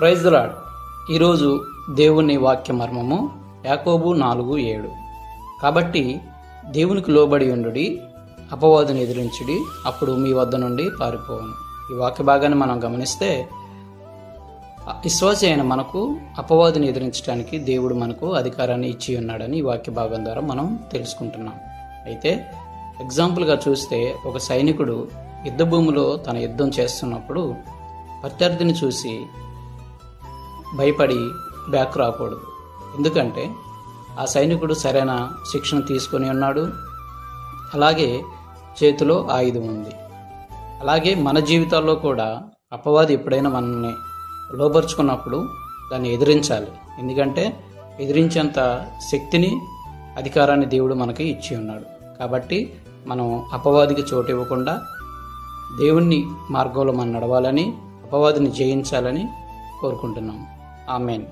Praise lord ఈరోజు దేవుని వాక్య మర్మము యాకోబు నాలుగు ఏడు. కాబట్టి దేవునికి లోబడి ఉండుడి అపవాదుని ఎదిరించుడి అప్పుడు మీ వద్ద నుండి పారిపోవను. ఈ వాక్య భాగాన్ని మనం గమనిస్తే విశ్వాసి అయిన మనకు అపవాదిని ఎదిరించడానికి దేవుడు మనకు అధికారాన్ని ఇచ్చి ఉన్నాడని ఈ వాక్య భాగం ద్వారా మనం తెలుసుకుంటున్నాం. అయితే ఎగ్జాంపుల్గా చూస్తే ఒక సైనికుడు యుద్ధ భూమిలో తన యుద్ధం చేస్తున్నప్పుడు ప్రత్యర్థిని చూసి భయపడి బ్యాక్ రాకూడదు. ఎందుకంటే ఆ సైనికుడు సరైన శిక్షణ తీసుకొని ఉన్నాడు. అలాగే చేతిలో ఆయుధం ఉంది. అలాగే మన జీవితాల్లో కూడా అపవాది ఎప్పుడైనా మనల్ని లోపరుచుకున్నప్పుడు దాన్ని ఎదిరించాలి. ఎందుకంటే ఎదిరించేంత శక్తిని అధికారాన్ని దేవుడు మనకి ఇచ్చి ఉన్నాడు. కాబట్టి మనం అపవాదికి చోటు ఇవ్వకుండా దేవుణ్ణి మార్గంలో మనం నడవాలని అపవాదిని జయించాలని కోరుకుంటున్నాం. Amen.